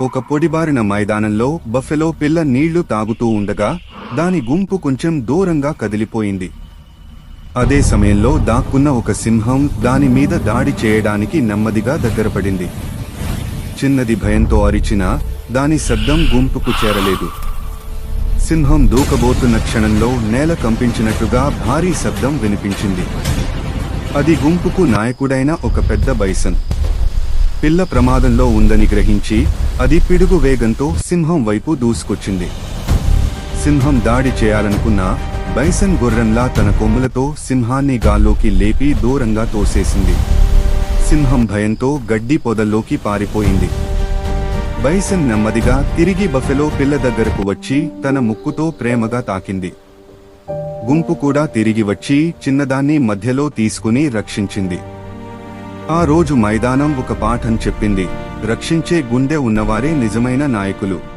ఒక పొడిబారిన మైదానంలో బఫెలో పిల్ల నీళ్ళు తాగుతూ ఉండగా దాని గుంపు కొంచెం దూరంగా కదిలిపోయింది. అదే సమయంలో దాక్కున్న ఒక సింహం దాని మీద దాడి చేయడానికి నెమ్మదిగా దగ్గరపడింది. చిన్నది భయంతో అరిచినా దాని శబ్దం గుంపుకు చేరలేదు. సింహం దూకబోతున్న క్షణంలో నేల కంపించినట్టుగా భారీ శబ్దం వినిపించింది. అది గుంపుకు నాయకుడైన ఒక పెద్ద బైసన్. పిల్ల ప్రమాదంలో ఉందని గ్రహించి అది పిడుగు వేగంతో సింహం వైపు దూసుకొచ్చింది. సింహం దాడి చేయాలనుకున్నా బైసన్ గుర్రంలా తన కొమ్ములతో సింహాన్ని గాల్లోకి లేపి దూరంగా తోసేసింది. సింహం భయంతో గడ్డి పొదల్లోకి పారిపోయింది. బైసన్ నెమ్మదిగా తిరిగి బఫెలో పిల్ల దగ్గరకు వచ్చి తన ముక్కుతో ప్రేమగా తాకింది. గుంపు కూడా తిరిగి వచ్చి చిన్నదాన్ని మధ్యలో తీసుకుని రక్షించింది. ఆ రోజు మైదానం ఒక పాఠం చెప్పింది. రక్షించే గుండె ఉన్నవారే నిజమైన నాయకులు.